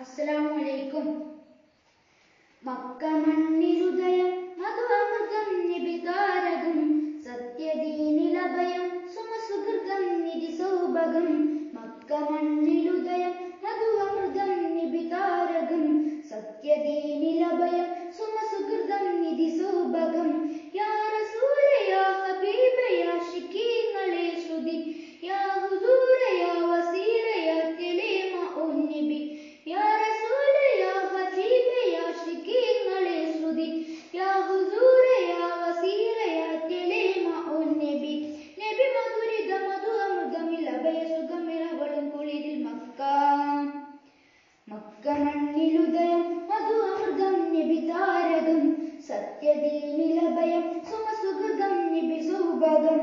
അസ്സലാമലൈക്കും മക്ക മണ്ണിരുദയം മധുഅമൃതം നിബിതാരകം സത്യദീനിലഭയം സുമസുഹൃതം നിധി സൗഭകം മക്ക മണ്ണിരുദയം സത്യദീനിലഭയം സുമസുഖം നിബിസുപദം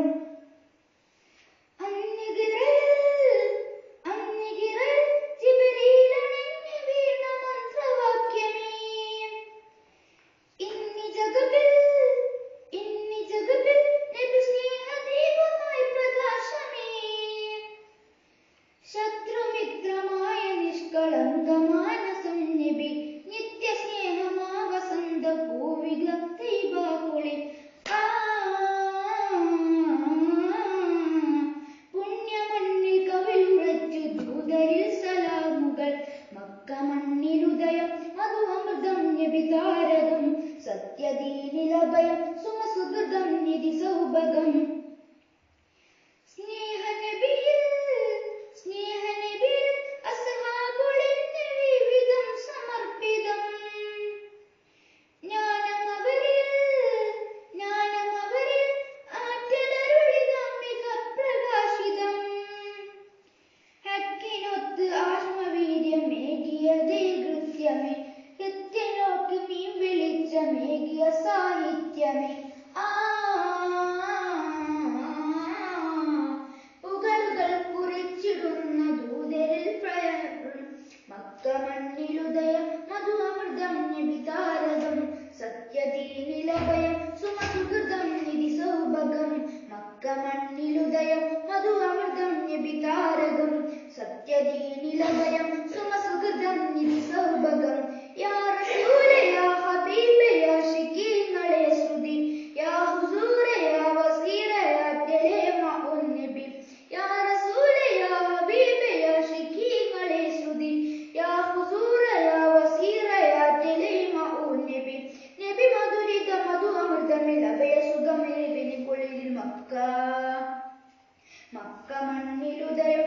ശത്രുമിത്രമായ നിഷ്കളങ്ക മാനസം നബി നിത്യസ്നേഹമാ മക്കമണ്ണിലുദയം മധുഅമൃതം വ്യഭിതാരകം സത്യദീനിലഭയം സുമസുഹൃതം നിധി സൗഭഗം. ആത്മവീര്യമേകിയതേ കൃത്യമേ എത്തിനോക്ക് നീ വെളിച്ചമേകിയ സാഹിത്യമേ. ആ പുകലുകൾ കുറിച്ചിടുന്ന ദൂതരിൽ മക്രമണ്ണിലുദയം മധു അമൃതം നിവിതാരകം സത്യദീനിലഭയം സുമസുഹൃതം നിധി സൗഭകം മക്കമണ്ണിലുദയം നിലവരം സുമസുഖൃതം നിധി സൗഭഗം യാ റസൂല യാ ഹബീബ യാ ശികീങ്ങളെ ശ്രുതി യാ ഹുസൂര യാ വസീറ യാ തെലേമ ഉന്നബി യാ റസൂല യാ ഹബീബ യാ ശികീങ്ങളെ ശ്രുതി യാ ഹുസൂര യാ വസീറ യാ തെലേമ ഉന്നബി നബി മധുരിത മധു അമൃതമിൽ അഭയ സുഖമേ വെനിക്കുള്ളിൽ മക്ക. മക്ക മണ്ണിലുദയം